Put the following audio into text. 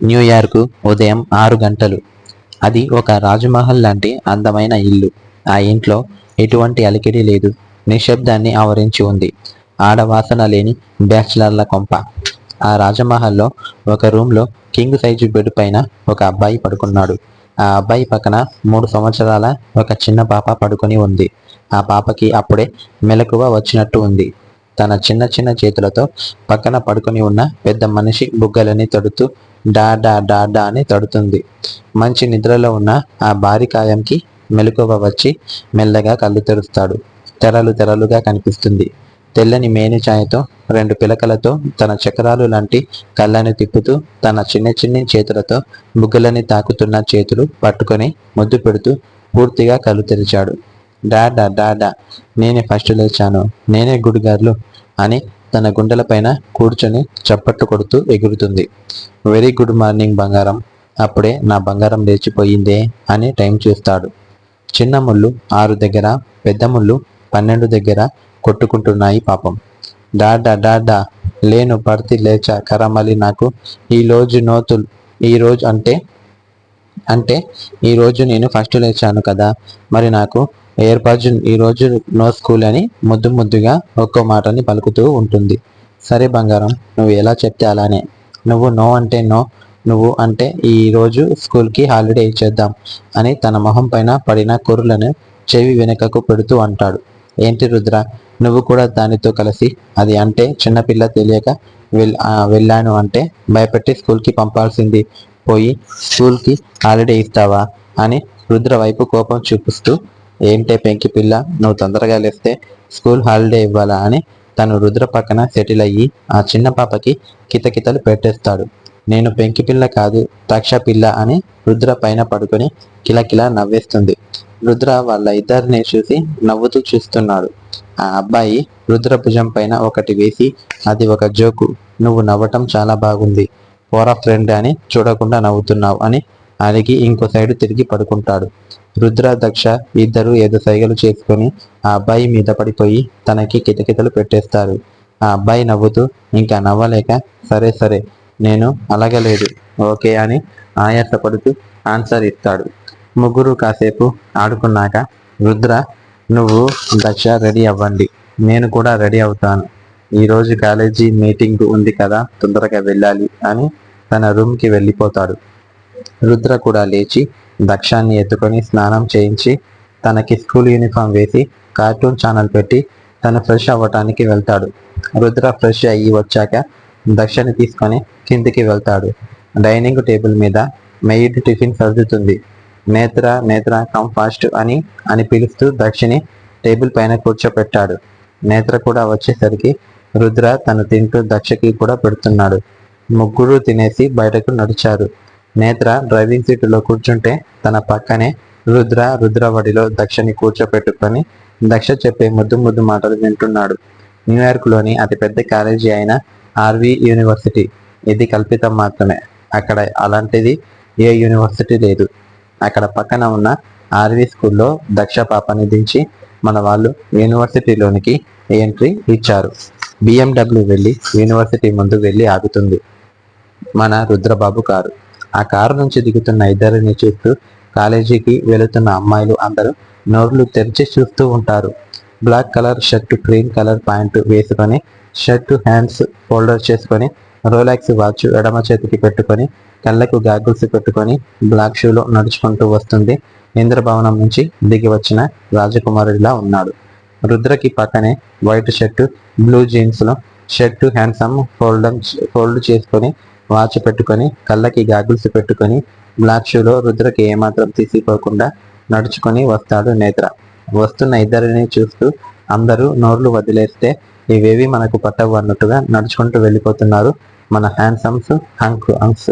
New York ఉదయం ఆరు గంటలు. అది ఒక రాజమహల్ లాంటి అందమైన ఇల్లు. ఆ ఇంట్లో ఎటువంటి అలికిడి లేదు. నిశ్శబ్దాన్ని ఆవరించి ఉంది. ఆడవాసన లేని బ్యాచిలర్ల కొంప. ఆ రాజమహల్లో ఒక రూమ్లో కింగ్ సైజు బెడ్ పైన ఒక అబ్బాయి పడుకున్నాడు. ఆ అబ్బాయి పక్కన మూడు సంవత్సరాల ఒక చిన్న పాప పడుకొని ఉంది. ఆ పాపకి అప్పుడే మెలకువ వచ్చినట్టు ఉంది. తన చిన్న చిన్న చేతులతో పక్కన పడుకొని ఉన్న పెద్ద మనిషి బుగ్గలని తడుతూ డా డా డా డా అని తడుతుంది. మంచి నిద్రలో ఉన్న ఆ బారికాయంకి మెలకువ వచ్చి మెల్లగా కళ్ళు తెరుస్తాడు. తెరలు తెరలుగా కనిపిస్తుంది. తెల్లని మేని ఛాయతో రెండు పిలకలతో తన చక్రాలు లాంటి కళ్ళని తిప్పుతూ తన చిన్న చిన్ని చేతులతో బుగ్గలని తాకుతున్న చేతులు పట్టుకొని ముద్దు పెడుతూ పూర్తిగా కళ్ళు తెరిచాడు. డాడా డాడా నేనే ఫస్ట్ లేచాను. నేనే గుడ్ అని తన గుండెలపైన కూర్చొని చప్పట్లు కొడుతూ ఎగురుతుంది. వెరీ గుడ్ మార్నింగ్ బంగారం. అప్పుడే నా బంగారం లేచిపోయిందే అని టైం చూస్తాడు. చిన్న ముళ్ళు ఆరు దగ్గర పెద్ద ముళ్ళు పన్నెండు దగ్గర కొట్టుకుంటున్నాయి పాపం. డాడా డాడా లేను పడితే లేచా. కరమలి నాకు ఈ రోజు నోతులు. ఈ రోజు అంటే అంటే ఈ రోజు నేను ఫస్ట్ లేచాను కదా. మరి నాకు ఏర్పాటు ఈ రోజు నో స్కూల్ అని ముద్దు ముద్దుగా ఒక్కో మాటని పలుకుతూ ఉంటుంది. సరే బంగారం నువ్వు ఎలా చెప్తే అలానే. నువ్వు నో అంటే నో నువ్వు అంటే ఈరోజు స్కూల్కి హాలిడే ఇచ్చేద్దాం అని తన మొహం పైన పడిన కుర్రలను చెవి వెనుకకు పెడుతూ అంటాడు. ఏంటి రుద్ర నువ్వు కూడా దానితో కలిసి అది అంటే చిన్నపిల్ల తెలియక వెల్ ఆ, వెళ్ళాను అంటే భయపెట్టి స్కూల్కి పంపాల్సింది. పోయి స్కూల్కి హాలిడే ఇస్తావా అని రుద్ర వైపు కోపం చూపిస్తూ ఏంటే పెంకి పిల్ల? నువ్వు తొందరగా లేస్తే స్కూల్ హాలిడే ఇవ్వాలా అని తను రుద్ర పక్కన సెటిల్ అయ్యి ఆ చిన్న పాపకి కితకితలు పెట్టేస్తాడు. నేను పెంకి పిల్ల కాదు తక్ష పిల్ల అని రుద్ర పైన పడుకొని కిలకిలా నవ్వేస్తుంది. రుద్ర వాళ్ళ ఇద్దరిని చూసి నవ్వుతూ చూస్తున్నాడు. ఆ అబ్బాయి రుద్ర భుజం పైన ఒకటి వేసి అది ఒక జోకు. నువ్వు నవ్వటం చాలా బాగుంది. పోరా ఫ్రెండ్ అని చూడకుండా నవ్వుతున్నావు అని అడిగి ఇంకో సైడు తిరిగి పడుకుంటాడు. రుద్ర దక్ష ఇద్దరు ఏదో సైగలు చేసుకొని ఆ అబ్బాయి మీద పడిపోయి తనకి కితకితలు పెట్టేస్తారు. ఆ అబ్బాయి నవ్వుతూ ఇంకా నవ్వలేక? సరే సరే నేను అలగలేదు. ఓకే అని ఆయాసపడుతూ ఆన్సర్ ఇస్తాడు. ముగ్గురు కాసేపు ఆడుకున్నాక రుద్ర నువ్వు దక్ష రెడీ అవ్వండి. నేను కూడా రెడీ అవుతాను. ఈరోజు కాలేజీ మీటింగ్ ఉంది కదా తొందరగా వెళ్ళాలి అని తన రూమ్కి వెళ్ళిపోతాడు. రుద్ర కూడా లేచి దక్షాన్ని ఎత్తుకొని స్నానం చేయించి తనకి స్కూల్ యూనిఫామ్ వేసి కార్టూన్ ఛానల్ పెట్టి తను ఫ్రెష్ అవ్వటానికి వెళ్తాడు. రుద్ర ఫ్రెష్ అయ్యి వచ్చాక దక్షని తీసుకొని కిందికి వెళ్తాడు. డైనింగ్ టేబుల్ మీద మెయిడ్ టిఫిన్ సర్దుతుంది. నేత్ర నేత్ర కమ్ ఫాస్ట్ అని అని పిలుస్తూ దక్షిణి టేబుల్ పైన కూర్చోపెట్టాడు. నేత్ర కూడా వచ్చేసరికి రుద్ర తను తింటూ దక్షకి కూడా పెడుతున్నాడు. ముగ్గురు తినేసి బయటకు నడిచారు. నేత్ర డ్రైవింగ్ సీటులో కూర్చుంటే తన పక్కనే రుద్ర రుద్రవడిలో దక్షని కూర్చోపెట్టుకొని దక్ష చెప్పే ముద్దు ముద్దు మాటలు వింటున్నాడు. న్యూయార్క్లోని అతిపెద్ద కాలేజీ అయిన ఆర్వి యూనివర్సిటీ. ఇది కల్పితం మాత్రమే. అక్కడ అలాంటిది ఏ యూనివర్సిటీ లేదు. అక్కడ పక్కన ఉన్న ఆర్వి స్కూల్లో దక్ష పాపని దించి మన వాళ్ళు యూనివర్సిటీలోనికి ఎంట్రీ ఇచ్చారు. బిఎండబ్ల్యూ వెళ్ళి యూనివర్సిటీ ముందు వెళ్ళి ఆగుతుంది. మన రుద్రబాబు కారు. ఆ కారు నుంచి దిగుతున్న ఇద్దరిని చూస్తూ కాలేజీకి వెళుతున్న అమ్మాయిలు అందరూ నోర్లు తెరిచి చూస్తూ ఉంటారు. Black colour shirt cream colour pant వేసుకొని షర్టు హ్యాండ్స్ ఫోల్డర్ చేసుకొని రోలాక్స్ వాచ్ ఎడమ చేతికి పెట్టుకొని కళ్ళకు గాగుల్స్ పెట్టుకొని బ్లాక్ షూలో నడుచుకుంటూ వస్తుంది. ఇంద్రభవనం నుంచి దిగి వచ్చిన రాజకుమారుడిలా ఉన్నాడు. రుద్రకి పక్కనే వైట్ షర్టు బ్లూ జీన్స్లో షర్టు హ్యాండ్సమ్ ఫోల్డ్ ఫోల్డ్ చేసుకొని వాచ్ పెట్టుకొని కళ్ళకి గాగుల్స్ పెట్టుకొని బ్లాక్ షూలో రుద్రకి ఏమాత్రం తీసిపోకుండా నడుచుకొని వస్తాడు నేత్ర. వస్తున్న ఇద్దరిని చూస్తూ అందరూ నోర్లు వదిలేస్తే ఇవేవి మనకు పట్టవు అన్నట్టుగా నడుచుకుంటూ వెళ్ళిపోతున్నారు మన హ్యాండ్సమ్స్ హంక్ అంక్స్